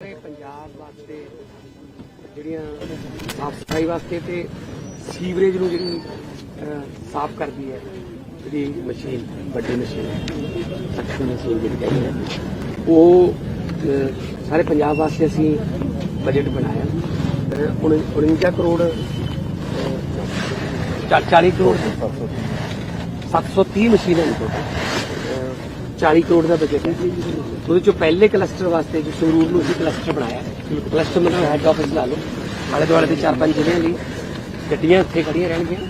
ਸਾਰੇ ਪੰਜਾਬ ਵਾਸਤੇ ਜਿਹੜੀਆਂ ਸਾਫ਼ ਸਫ਼ਾਈ ਵਾਸਤੇ ਤੇ ਸੀਵਰੇਜ ਨੂੰ ਜਿਹੜੀ ਸਾਫ਼ ਕਰਦੀ ਹੈ ਜਿਹੜੀ ਮਸ਼ੀਨ ਵੱਡੀ ਮਸ਼ੀਨ ਸਖਤ ਮਸ਼ੀਨ ਜਿਹੜੀ ਕਹਿੰਦੇ ਹੈ ਉਹ ਸਾਰੇ ਪੰਜਾਬ ਵਾਸਤੇ ਅਸੀਂ ਬਜਟ ਬਣਾਇਆ। ਅਹ, 49 ਕਰੋੜ ਅਹ, 40 ਕਰੋੜ 730 ਮਸ਼ੀਨਾਂ ਨੇ ਟੋਟਲ 40 ਕਰੋੜ ਦਾ ਬਜਟ ਹੈ। ਉਹਦੇ ਚੋਂ ਪਹਿਲੇ ਕਲਸਟਰ ਵਾਸਤੇ ਜੋ ਸੰਗਰੂਰ ਨੂੰ ਅਸੀਂ ਕਲਸਟਰ ਬਣਾਇਆ ਕਲਸਟਰ ਮਤਲਬ ਹੈੱਡ ਆਫਿਸ ਲਾ ਲਓ। ਆਲੇ ਦੁਆਲੇ ਦੇ ਚਾਰ ਪੰਜ ਜ਼ਿਲ੍ਹਿਆਂ ਲਈ ਗੱਡੀਆਂ ਇੱਥੇ ਖੜੀਆਂ ਰਹਿਣਗੀਆਂ।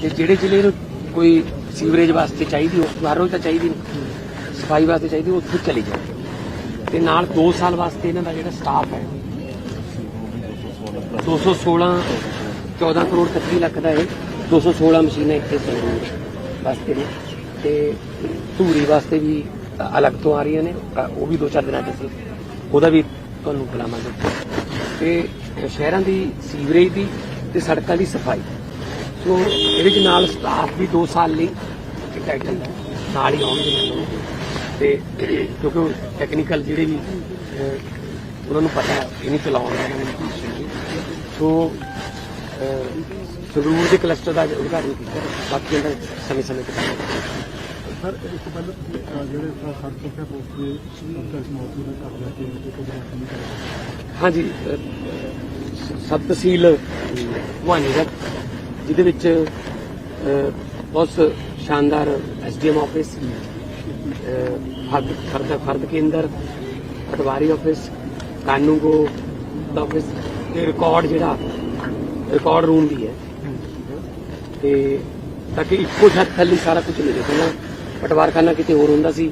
ਤੇ ਜਿਹੜੇ ਜ਼ਿਲ੍ਹੇ ਨੂੰ ਕੋਈ ਸੀਵਰੇਜ ਵਾਸਤੇ ਚਾਹੀਦੀ ਹੋ ਹਰ ਰੋਜ਼ ਤਾਂ ਚਾਹੀਦੀ ਨਹੀਂ। ਸਫ਼ਾਈ ਵਾਸਤੇ ਚਾਹੀਦੀ ਉਹ ਉੱਥੇ ਚਲੀ ਜਾਵੇ। ਤੇ ਨਾਲ 2 ਸਾਲ ਵਾਸਤੇ ਇਹਨਾਂ ਦਾ ਜਿਹੜਾ ਸਟਾਫ ਹੈ 216 14 ਕਰੋੜ 31 ਲੱਖ ਦਾ ਇਹ 216 ਮਸ਼ੀਨਾਂ ਇੱਥੇ ਸੰਗਰੂਰ ਵਾਸਤੇ ਨੇ। ਤੇ ਧੂਰੀ ਵਾਸਤੇ ਵੀ ਅਲੱਗ ਤੋਂ ਆ ਰਹੀਆਂ ਨੇ ਉਹ ਵੀ ਦੋ ਚਾਰ ਦਿਨਾਂ ਚ ਅਸੀਂ ਉਹਦਾ ਵੀ ਤੁਹਾਨੂੰ ਬੁਲਾਵਾਂਗੇ। ਤੇ ਸ਼ਹਿਰਾਂ ਦੀ ਸੀਵਰੇਜ ਦੀ ਤੇ ਸੜਕਾਂ ਦੀ ਸਫ਼ਾਈ। ਸੋ ਇਹਦੇ ਚ ਨਾਲ ਸਟਾਫ ਵੀ 2 ਸਾਲ ਲਈ ਟਾਈਟਲ ਨਾਲ ਹੀ ਆਉਣਗੇ ਮੈਨੂੰ ਤੇ ਕਿਉਂਕਿ ਟੈਕਨੀਕਲ ਜਿਹੜੇ ਵੀ ਉਹਨਾਂ ਨੂੰ ਪਤਾ ਇਹ ਨਹੀਂ ਚਲਾਉਣ ਦਾ ਸੋ ਸੰਗਰੂਰ ਦੇ ਕਲਸਟਰ ਦਾ ਉਦਘਾਟਨ ਕੀਤਾ, ਬਾਕੀ ਦਾ ਸਮੇਂ ਸਮੇਂ ਤੇ ਕਰਾਂਗੇ। ਸਰ ਇਸ ਤੋਂ ਪਹਿਲਾਂ ਤੁਸੀਂ, ਅਹ, ਜਿਹੜੇ ਸੜਕ ਸੁਰੱਖਿਆ ਫੋਰਸ ਦੇ ਅਫਸਰ ਮੌਜੂਦ ਨੇ ਕਰ ਲਿਆ ਕਿ ਇਹ ਕੋਈ ਗ੍ਰਾਂਟ ਨਹੀਂ ਕਰਦਾ ਹਾਂਜੀ ਅਹ, ਸਬ ਤਹਿਸੀਲ ਵਾਨੀਗੜ ਜਿਹਦੇ ਵਿੱਚ ਅਹ, ਬਹੁਤ ਸ਼ਾਨਦਾਰ ਐਸਡੀਐਮ ਆਫਿਸ ਫਰਦ ਫਰਦ ਫਰਦ ਕੇਂਦਰ ਪਟਵਾਰੀ ਆਫਿਸ ਕਾਨੂੰਗੋ ਦਾ ਆਫਿਸ ਤੇ ਰਿਕਾਰਡ ਜਿਹੜਾ ਰਿਕਾਰਡ ਰੂਮ ਵੀ ਹੈ। ਤੇ ਤਾਂ ਕਿ ਇੱਕੋ ਛੱਤ ਥੱਲੇ ਸਾਰਾ ਕੁਝ ਮਿਲੇ ਪਹਿਲਾਂ ਪਟਵਾਰਖਾਨਾ ਕਿਤੇ ਹੋਰ ਹੁੰਦਾ ਸੀ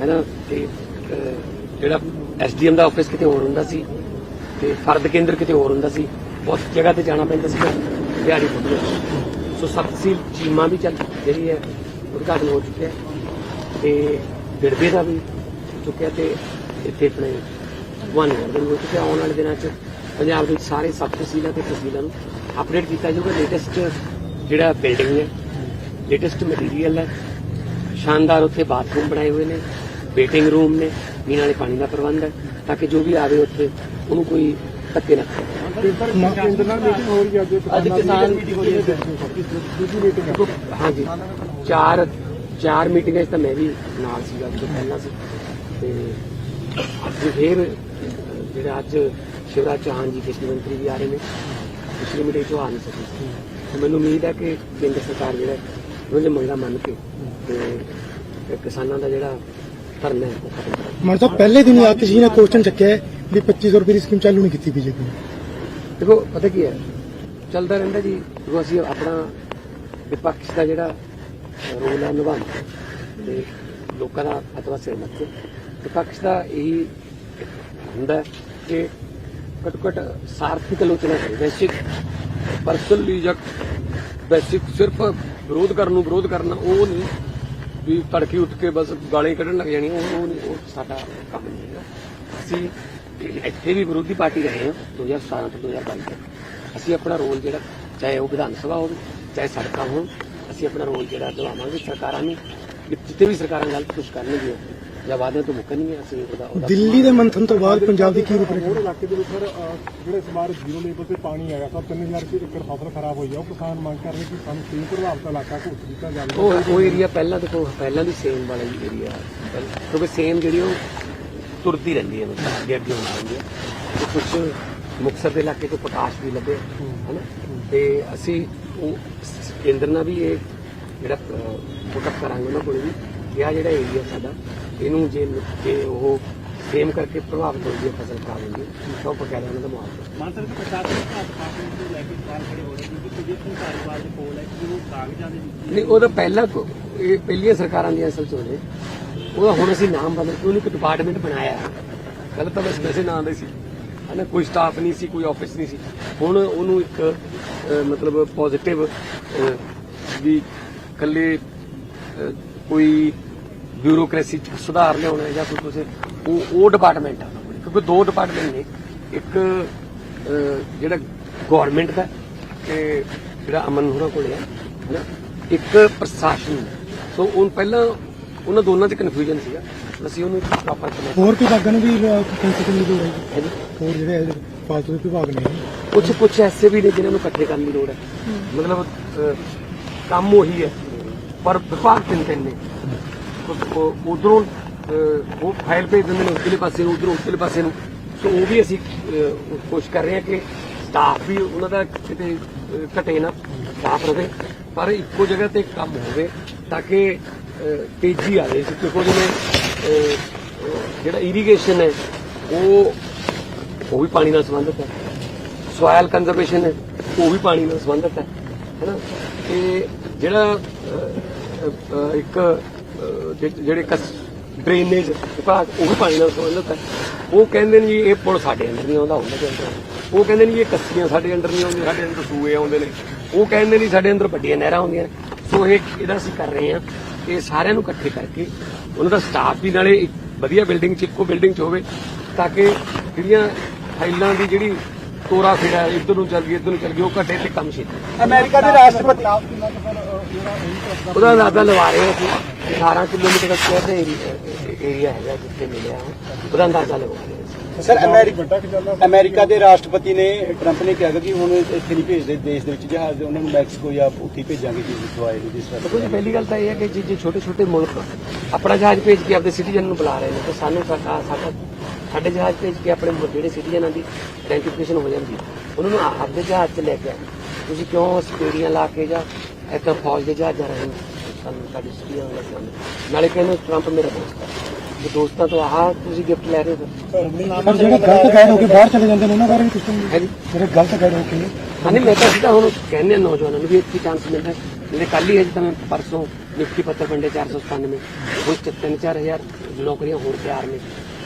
ਹੈਨਾ? ਤੇ ਅਹ, ਜਿਹੜਾ ਐਸਡੀਐਮ ਦਾ ਆਫਿਸ ਕਿਤੇ ਹੋਰ ਹੁੰਦਾ ਸੀ ਤੇ ਫਰਦ ਕੇਂਦਰ ਕਿਤੇ ਹੋਰ ਹੁੰਦਾ ਸੀ ਬਹੁਤ ਜਗ੍ਹਾ ਤੇ ਜਾਣਾ ਪੈਂਦਾ ਸੀ ਦਿਹਾੜੀ ਫੁੱਟ ਸੋ ਸਬ ਤਹਿਸੀਲ ਚੀਮਾ ਵੀ ਚੱਲ ਜਿਹੜੀ ਹੈ ਉਦਘਾਟਨ ਹੋ ਚੁੱਕਿਆ ਹੈ ਤੇ ਬਿਰਦੇ ਦਾ ਵੀ ਹੋ ਚੁੱਕਿਆ ਤੇ ਇੱਥੇ ਆਪਣੇ ਵਨ ਦਾ ਵੀ ਹੋ ਚੁੱਕਿਆ ਆਉਣ ਵਾਲੇ ਦਿਨਾਂ 'ਚ ਪੰਜਾਬ ਦੇ ਸਾਰੇ ਸਬ ਤਹਿਸੀਲਾਂ ਤੇ ਤਹਿਸੀਲਾਂ ਨੂੰ ਅਪਡੇਟ ਕੀਤਾ ਜਾਊਗਾ। ਲੇਟੈਸਟ ਜਿਹੜਾ ਬਿਲਡਿੰਗ ਹੈ ਲੇਟੈਸਟ ਮਟੀਰੀਅਲ ਹੈ ਸ਼ਾਨਦਾਰ ਉੱਥੇ ਬਾਥਰੂਮ ਬਣਾਏ ਹੋਏ ਨੇ ਵੇਟਿੰਗ ਰੂਮ ਨੇ ਪੀਣ ਵਾਲੇ ਪਾਣੀ ਦਾ ਪ੍ਰਬੰਧ ਹੈ ਤਾਂ ਕਿ ਜੋ ਵੀ ਆਵੇ ਉੱਥੇ ਉਹਨੂੰ ਕੋਈ ਧੱਕੇ ਨਾ ਕੇਂਦਰ ਨਾਲ ਮੀਟਿੰਗ ਹੋ ਰਹੀ ਹੈ ਅੱਜ ਕਿਸਾਨ ਹਾਂਜੀ। ਚਾਰ ਚਾਰ ਮੀਟਿੰਗਾਂ 'ਚ ਤਾਂ ਮੈਂ ਵੀ ਨਾਲ ਸੀਗਾ ਜੋ ਪਹਿਲਾਂ ਸੀ। ਤੇ ਅੱਜ ਫੇਰ ਜਿਹੜਾ ਅੱਜ ਸ਼ਿਵਰਾਜ ਚੌਹਾਨ ਜੀ ਕ੍ਰਿਸ਼ੀ ਮੰਤਰੀ ਵੀ ਆ ਰਹੇ ਨੇ ਪਿਛਲੀ ਮੀਟਿੰਗ 'ਚੋਂ ਆ ਨਹੀਂ ਸਕੇ। ਮੈਨੂੰ ਉਮੀਦ ਹੈ ਕਿ ਕੇਂਦਰ ਸਰਕਾਰ ਜਿਹੜਾ ਉਹਨਾਂ ਦੇ ਮੰਗਾਂ ਮੰਨ ਕੇ। ਤੇ ਕਿਸਾਨਾਂ ਦਾ ਜਿਹੜਾ ਧਰਨਾ ਹੈ ਉਹ ਖਤਮ ਕਰੇ ਮਾਨ ਸਾਹਿਬ ਪਹਿਲੇ ਦਿਨ ਹੀ ਆ ਕਿਸੇ ਨੇ ਕੁਐਸਚਨ ਚੱਕਿਆ ਹੈ ਵੀ 2500 ਰੁਪਏ ਦੀ ਸਕੀਮ ਚਾਲੂ ਨਹੀਂ ਕੀਤੀ ਬੀਜੇਪੀ ਨੇ। ਦੇਖੋ ਪਤਾ ਕੀ ਹੈ? ਚੱਲਦਾ ਰਹਿੰਦਾ ਜੀ। ਜਦੋਂ ਅਸੀਂ ਆਪਣਾ ਵਿਪਕਸ਼ ਦਾ ਜਿਹੜਾ ਰੋਲ ਹੈ ਨਿਭਾਉਣਾ। ਤੇ ਲੋਕਾਂ ਦਾ ਅਥਵਾ ਸਹਿਮਤ ਹੈ ਵਿਪਕਸ਼ ਦਾ ਇਹੀ ਹੁੰਦਾ ਹੈ ਕਿ ਘੱਟੋ ਘੱਟ ਸਾਰਥਿਕ ਆਲੋਚਨਾ ਕਰੇ ਵੈਸ਼ਿਕ ਪਰਸਨਲੀ ਜਾਂ ਬੇਸਿਕ ਸਿਰਫ ਵਿਰੋਧ ਕਰਨ ਨੂੰ ਵਿਰੋਧ ਕਰਨਾ, ਉਹ ਨਹੀਂ। ਵੀ ਤੜਕੇ ਉੱਠ ਕੇ ਬਸ ਗਾਲਾਂ ਕੱਢਣ ਲੱਗ ਜਾਣੀਆਂ ਉਹ ਉਹ ਨਹੀਂ ਉਹ ਸਾਡਾ ਕੰਮ ਨਹੀਂ ਹੈਗਾ। ਅਸੀਂ ਇੱਥੇ ਵੀ ਵਿਰੋਧੀ ਪਾਰਟੀ ਰਹੇ ਹਾਂ 2017 ਤੋਂ 2022 ਤੱਕ। ਅਸੀਂ ਆਪਣਾ ਰੋਲ ਜਿਹੜਾ, ਚਾਹੇ ਉਹ ਵਿਧਾਨ ਸਭਾ ਹੋਵੇ, ਚਾਹੇ ਸੜਕਾਂ ਹੋਣ, ਅਸੀਂ ਆਪਣਾ ਰੋਲ ਜਿਹੜਾ ਨਿਭਾਵਾਂਗੇ ਸਰਕਾਰਾਂ ਨੂੰ। ਜਿੱਥੇ ਵੀ ਸਰਕਾਰਾਂ ਗਲਤ ਕੁਝ ਕਰਨਗੀਆਂ ਜਾਂ ਵਾਅਦਿਆਂ ਤੋਂ ਮੁੱਕਣਗੀਆਂ ਅਸੀਂ ਉਹਦਾ ਦਿੱਲੀ ਦੇ ਮੰਥਨ ਤੋਂ ਬਾਅਦ ਪੰਜਾਬ ਦੀ ਕੀ ਰੂਪਰੇਖਾ? ਜਿਹੜੇ ਇਲਾਕੇ ਦੇ ਵਿੱਚ ਸਰ ਅਹ, ਜਿਹੜੇ ਇਸ ਵਾਰ ਜ਼ੀਰੋ ਲੇਬਲ ਤੇ ਪਾਣੀ ਆਇਆ ਸਰ 3000 ਰੁਪਏ ਏਕੜ ਫਸਲ ਖਰਾਬ ਹੋਈ ਆ। ਉਹ ਕਿਸਾਨ ਮੰਗ ਕਰ ਰਹੇ ਕਿ ਸਾਨੂੰ ਸੇਮ ਪ੍ਰਭਾਵਿਤ ਇਲਾਕਾ ਘੋਸ਼ਿਤ ਕੀਤਾ ਜਾਵੇ। ਉਹ ਉਹ ਏਰੀਆ ਪਹਿਲਾਂ ਦੇਖੋ ਪਹਿਲਾਂ ਵੀ ਸੇਮ ਵਾਲਾ ਹੀ ਏਰੀਆ ਕਿਉਂਕਿ ਸੇਮ ਜਿਹੜੀ ਉਹ ਤੁਰਦੀ ਰਹਿੰਦੀ ਹੈ ਮਤਲਬ ਅੱਗੇ ਅੱਗੇ ਹੁੰਦੀ ਰਹਿੰਦੀ ਹੈ। ਤੇ ਕੁਝ ਮੁਕਤਸਰ ਦੇ ਇਲਾਕੇ ਤੋਂ ਪੋਟਾਸ਼ ਵੀ ਲੱਭੇ ਹਨਾ? ਤੇ ਅਸੀਂ ਉਹ ਸ- ਕੇਂਦਰ ਨਾਲ ਵੀ ਇਹ ਜਿਹੜਾ ਪੁੱਟਅਪ ਕਰਾਂਗੇ ਉਹਨਾਂ ਕੋਲ ਵੀ। ਕਿ ਆਹ ਜਿਹੜਾ ਏਰੀਆ ਸਾਡਾ। ਇਹਨੂੰ ਜੇ ਜੇ ਉਹ ਸੇਮ ਕਰਕੇ ਪ੍ਰਭਾਵਿਤ ਹੋਈ ਹੈ ਫਸਲ ਖਰਾਬ ਹੁੰਦੀ ਹੈ ਤਾਂ ਉਹ ਬਕਾਇਦਾ ਉਹਨਾਂ ਦਾ ਮੁਆਵਜ਼ਾ ਮਾਨਸਰ ਦੇ ਪ੍ਰਸ਼ਾਸਨ ਦੇ ਪਾਸੇ ਨੂੰ ਲੈ ਕੇ ਸਵਾਲ ਖੜੇ ਹੋ ਰਹੇ ਨੇ ਕਿ ਸੁਜੀਤ ਧਾਰੀਵਾਲ ਦੇ ਕੋਲ ਹੈ ਕਿ ਉਹ ਕਾਗਜ਼ਾਂ ਦੇ ਨਹੀਂ ਉਹ ਤਾਂ ਪਹਿਲਾਂ ਤੋਂ- ਇਹ ਪਹਿਲੀਆਂ ਸਰਕਾਰਾਂ ਦੀਆਂ ਅਸਲ ਚ ਹੋਣੇ ਉਹਦਾ ਹੁਣ ਅਸੀਂ ਨਾਮ ਬਦਲ ਕੇ ਉਹਨੂੰ ਇੱਕ ਡਿਪਾਰਟਮੈਂਟ ਬਣਾਇਆ। ਪਹਿਲਾਂ ਤਾਂ ਬਸ ਵੈਸੇ ਨਾਂ ਦੇ ਸੀ। ਹਨਾ ਕੋਈ ਸਟਾਫ ਨਹੀਂ ਸੀ ਕੋਈ ਆਫਿਸ ਨਹੀਂ ਸੀ। ਹੁਣ ਉਹਨੂੰ ਇੱਕ ਮਤਲਬ ਪੋਜ਼ਿਟਿਵ ਵੀ ਇਕੱਲੇ ਅਹ, ਕੋਈ ਬਿਊਰੋਕ੍ਰੇਸੀ ਚ ਸੁਧਾਰ ਲਿਆਉਣਾ ਜਾਂ ਕੋਈ ਕੁਝ ਉਹ ਉਹ ਡਿਪਾਰਟਮੈਂਟ ਆ। ਕਿਉਂਕਿ ਦੋ ਡਿਪਾਰਟਮੈਂਟ ਨੇ। ਇੱਕ ਜਿਹੜਾ ਗਵਰਨਮੈਂਟ ਦਾ ਤੇ ਜਿਹੜਾ ਅਮਨ ਹੋਰਾਂ ਕੋਲੇ ਹੈ ਇੱਕ ਪ੍ਰਸ਼ਾਸਨ। ਸੋ ਉਹ ਪਹਿਲਾਂ ਉਹਨਾਂ ਦੋਨਾਂ 'ਚ ਕਨਫਿਊਜ਼ਨ ਸੀਗਾ। ਅਸੀਂ ਉਹਨੂੰ ਪ੍ਰੋਪਰ ਕਰੇ ਹੋਰ ਵਿਭਾਗਾਂ ਨੂੰ ਵੀ ਕੰਸਟਰਕਸ਼ਨ ਦੀ ਲੋੜ ਹੈ ਜੀ। ਹੈ ਜੀ ਹੋਰ ਜਿਹੜੇ ਫਾਲਤੂ ਦੇ ਵਿਭਾਗ ਨੇ ਕੁਝ ਕੁਝ ਐਸੇ ਵੀ ਨੇ ਜਿਨ੍ਹਾਂ ਨੂੰ ਇਕੱਠੇ ਕਰਨ ਦੀ ਲੋੜ ਹੈ। ਮਤਲਬ ਕੰਮ ਉਹੀ ਹੈ। ਪਰ ਵਿਭਾਗ ਤਿੰਨ ਤਿੰਨ ਨੇ। ਉਧਰੋਂ ਉਹ ਫਾਈਲ ਭੇਜ ਦਿੰਦੇ ਨੇ ਉਧਰਲੇ ਪਾਸੇ ਨੂੰ, ਉਧਰੋਂ ਉਧਰਲੇ ਪਾਸੇ ਨੂੰ। ਸੋ ਉਹ ਵੀ ਅਸੀਂ ਕੋਸ਼ਿਸ਼ ਕਰ ਰਹੇ ਹਾਂ ਕਿ ਸਟਾਫ ਵੀ ਉਹਨਾਂ ਦਾ ਕਿਤੇ ਘਟੇ ਨਾ ਸਟਾਫ ਰਵੇ ਪਰ ਇੱਕੋ ਜਗ੍ਹਾ ਤੇ ਕੰਮ ਹੋਵੇ ਤਾਂ ਕਿ ਤੇਜ਼ੀ ਆਵੇ ਕਿਉਂਕਿ ਜਿਵੇਂ ਜਿਹੜਾ ਇਰੀਗੇਸ਼ਨ ਹੈ, ਉਹ ਉਹ ਵੀ ਪਾਣੀ ਨਾਲ ਸੰਬੰਧਿਤ ਹੈ। ਸੋਇਲ ਕੰਜ਼ਰਵੇਸ਼ਨ ਹੈ, ਉਹ ਵੀ ਪਾਣੀ ਨਾਲ ਸੰਬੰਧਿਤ ਹੈ। ਹੈਨਾ? ਤੇ ਜਿਹੜਾ ਇੱਕ ਜਿਹੜੇ ਕਸ ਡਰੇਨੇਜ ਵਿਭਾਗ, ਉਹ ਵੀ ਪਾਣੀ ਨਾਲ ਸੰਬੰਧਿਤ ਹੈ। ਉਹ ਕਹਿੰਦੇ ਨੇ ਜੀ, ਇਹ ਪੁਲ ਸਾਡੇ ਅੰਦਰ ਨਹੀਂ ਆਉਂਦਾ ਉਹਨਾਂ ਦੇ ਅੰਦਰ ਉਹ ਕਹਿੰਦੇ ਨੇ ਜੀ, ਇਹ ਕੱਸੀਆਂ ਸਾਡੇ ਅੰਦਰ ਨਹੀਂ ਆਉਂਦੀਆਂ। ਸਾਡੇ ਅੰਦਰ ਸੂਏ ਆਉਂਦੇ ਨੇ। ਉਹ ਕਹਿੰਦੇ ਨੇ ਸਾਡੇ ਅੰਦਰ ਵੱਡੀਆਂ ਨਹਿਰਾਂ ਆਉਂਦੀਆਂ ਸੋ ਇਹ ਇਹਦਾ ਅਸੀਂ ਕਰ ਰਹੇ ਹਾਂ ਇਹ ਸਾਰਿਆਂ ਨੂੰ ਇਕੱਠੇ ਕਰਕੇ ਉਹਨਾਂ ਦਾ ਸਟਾਫ ਵੀ ਨਾਲੇ ਇੱਕ ਵਧੀਆ ਬਿਲਡਿੰਗ 'ਚ, ਇੱਕੋ ਬਿਲਡਿੰਗ 'ਚ ਹੋਵੇ, ਤਾਂ ਕਿ ਜਿਹੜੀਆਂ ਫਾਈਲਾਂ ਦੀ ਜਿਹੜੀ ਤੋਰਾ ਫੇਰਾ ਇੱਧਰ ਨੂੰ ਚੱਲ ਗਈ ਇੱਧਰ ਨੂੰ ਚੱਲ ਗਈ ਉਹ ਘਟੇ ਤੇ ਕੰਮ ਛੇਤੀ ਅਮਰੀਕਾ ਦੇ ਰਾਸ਼ਟਰਪਤੀ ਉਹਦਾ ਅੰਦਾਜ਼ਾ ਲਵਾ ਰਹੇ ਅਸੀਂ 18 ਕਿਲੋਮੀਟਰ ਦਾ ਸਕੁਅਰ ਦੇ ਏਰੀਆ ਹੈਗਾ ਜਿੱਥੇ ਮਿਲਿਆ ਉਹ। ਉਹਦਾ ਅੰਦਾਜ਼ਾ ਲਵਾ ਰਹੇ ਸਰ ਅਮਰੀਕਾ ਦੇ ਰਾਸ਼ਟਰਪਤੀ ਨੇ ਟਰੰਪ ਨੇ ਕਿਹਾ ਕਿ ਹੁਣ ਇੱਥੇ ਨਹੀਂ ਭੇਜਦੇ ਦੇਸ਼ ਦੇ ਵਿੱਚ ਜਹਾਜ਼ ਉਹਨਾਂ ਨੂੰ ਮੈਕਸੀਕੋ ਜਾਂ ਉੱਥੇ ਭੇਜਾਂਗੇ ਜੀ ਜਿੱਥੋਂ ਆਏ ਨੇ ਜਿਸ ਤਰ੍ਹਾਂ ਪਹਿਲੀ ਗੱਲ ਤਾਂ ਇਹ ਹੈ ਕਿ ਜੇ ਛੋਟੇ ਛੋਟੇ ਮੁਲਕ ਆਪਣਾ ਜਹਾਜ਼ ਭੇਜ ਕੇ ਆਪਣੇ ਸਿਟੀਜ਼ਨ ਨੂੰ ਬੁਲਾ ਰਹੇ ਨੇ ਤਾਂ ਸਾਨੂੰ ਸਾਡਾ ਸਾਡਾ ਜਹਾਜ਼ ਭੇਜ ਕੇ ਆਪਣੇ ਮੁ- ਜਿਹੜੇ ਸਿਟੀਜ਼ਨਾਂ ਦੀ ਆਇਡੈਂਟੀਫਿਕੇਸ਼ਨ ਹੋ ਜਾਂਦੀ ਉਹਨਾਂ ਨੂੰ ਆ- ਆਪਣੇ ਜਹਾਜ਼ 'ਚ ਲੈ ਕੇ ਆਏ ਤੁਸੀਂ ਕਿਉਂ ਸਪੇੜੀਆਂ ਲਾ ਕੇ ਜਾਂ ਇੱਥੇ ਫੌਜ ਦੇ ਜਹਾਜ਼ਾਂ ਰਹੇ ਸਾਨੂੰ ਸਾਡੀ ਸਿਟੀਆਂ ਲੈ ਕੇ ਆਉਂਦੇ ਨਾਲੇ ਕਹਿੰਦੇ ਟਰੰਪ ਮੇਰਾ ਦੋਸਤ ਹੈ ਜੇ ਦੋਸਤਾਂ ਤੋਂ ਆਹ ਤੁਸੀਂ ਗਿਫਟ ਲੈ ਰਹੇ ਹੋ ਪਰ ਜਿਹੜੇ ਗਲਤ ਗਾਈਡ ਹੋ ਕੇ ਬਾਹਰ ਚਲੇ ਜਾਂਦੇ ਨੇ ਉਹਨਾਂ ਬਾਰੇ ਵੀ ਕੁਝ ਹੈ ਜੀ ਜਿਹੜੇ ਗਲਤ ਗਾਈਡ ਹੋ ਕੇ ਹਾਂਜੀ ਮੈਂ ਤਾਂ ਸਿੱਧਾ ਹੁਣ ਕਹਿੰਦੇ ਨੌਜਵਾਨਾਂ ਨੂੰ ਵੀ ਇੱਥੇ ਚਾਂਸ ਮਿਲਦਾ ਹੈ। ਜਿਹੜੇ ਕੱਲ ਹੀ ਹੈ ਜਿੱਦਾਂ ਮੈਂ ਪਰਸੋਂ ਨਿਫਟੀ ਪੱਤਰ ਵੰਡੇ 497 ਹੁਣ ਚ ਤਿੰਨ ਚਾਰ ਹਜ਼ਾਰ ਨੌਕਰੀਆਂ ਹੋਰ ਤਿਆਰ ਨੇ।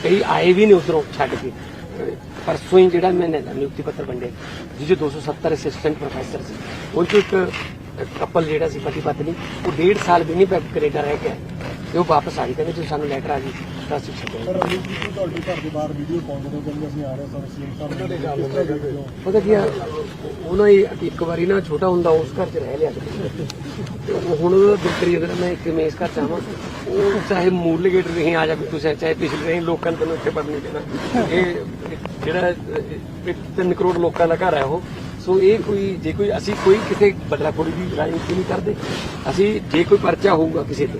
ਕਈ ਆਏ ਵੀ ਨੇ ਉਧਰੋਂ ਛੱਡ ਕੇ। ਪਰਸੋਂ ਹੀ ਜਿਹੜਾ ਮੈਂ ਨਿਯੁਕਤੀ ਪੱਤਰ ਵੰਡੇ ਜਿਹਦੇ 270 ਅਸਿਸਟੈਂਟ ਪ੍ਰੋਫੈਸਰ ਸੀ। ਉਹ ਚੋਂ ਇੱਕ ਕਪਲ ਜਿਹੜਾ ਸੀ ਪਤੀ ਪਤਨੀ ਉਹ ਡੇਢ ਸਾਲ ਵੀ ਨਹੀਂ ਬੈਕ ਕੈਨੇਡਾ ਰਹਿ ਗਿਆ ਤੇ ਉਹ ਵਾਪਸ ਆ ਗਏ ਕਹਿੰਦੇ ਤੁਸੀਂ ਸਾਨੂੰ ਲੈਟਰ ਆ ਗਈ ਤਾਂ ਅਸੀਂ ਛੱਡਿਆ ਪਰ ਅਮਰੀਕ ਜੀ ਤੁਹਾਡੇ ਘਰ ਦੇ ਬਾਹਰ ਵੀਡੀਓ ਪਾਉਂਦੇ ਨੇ ਕਹਿੰਦੇ ਅਸੀਂ ਆ ਰਹੇ ਹਾਂ ਸੀਐਮ ਸਾਹਿਬ ਨੇ ਪਤਾ ਕੀ ਆ ਉਹਨਾਂ ਹੀ ਇੱਕ ਵਾਰੀ ਨਾ ਛੋਟਾ ਹੁੰਦਾ ਉਸ ਘਰ 'ਚ ਰਹਿ ਲਿਆ ਤੇ ਉਹ ਹੁਣ ਕਰੀ ਜਾਂਦਾ ਮੈਂ ਇੱਕ ਮੇਸ ਘਰ ਚਾਹਾਂ ਉਹ ਚਾਹੇ ਮੂਰਲੇ ਗੇਟ ਰਹੀ ਆ ਜਾ ਵੀ ਤੁਸੀਂ ਚਾਹੇ ਪਿਛਲੇ ਰਹੀ ਲੋਕਾਂ ਨੂੰ ਤੈਨੂੰ ਇੱਥੇ ਪਤਾ ਨਹੀਂ ਦੇਣਾ। ਇਹ ਜਿਹੜਾ ਤਿੰਨ ਕਰੋੜ ਲੋਕਾਂ ਦਾ ਘਰ ਹੈ ਉਹ। ਸੋ ਇਹ ਕੋਈ ਜੇ ਕੋਈ ਅਸੀਂ ਕੋਈ ਕਿਸੇ ਬਦਲਾਖੋਰੀ ਦੀ ਰਾਜਨੀਤੀ ਨਹੀਂ ਕਰਦੇ। ਅਸੀਂ ਜੇ ਕੋਈ ਪਰਚਾ ਹੋਊਗਾ ਕਿਸੇ ਤੇ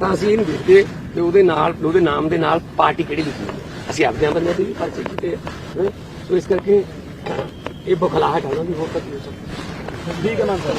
ਤਾਂ ਅਸੀਂ ਇਹਨੂੰ ਦਿੱਤੇ ਦੇਖਦੇ ਉਹਦੇ ਨਾਲ, ਉਹਦੇ ਨਾਮ ਦੇ ਨਾਲ ਪਾਰਟੀ ਕਿਹੜੀ ਦਿੱਤੀ ਅਸੀਂ ਆਪਦੇ ਬੰਦੇ ਦੇ ਵੀ ਪਰਚੇ ਕੀਤੇ ਆ ਸੋ ਇਸ ਕਰਕੇ ਇਹ ਬਖਲਾਹਟ ਹੈ ਉਹਨਾਂ ਹੋ ਸਕਦੀ? ਠੀਕ ਹੈ ਨਾ ਸਰ।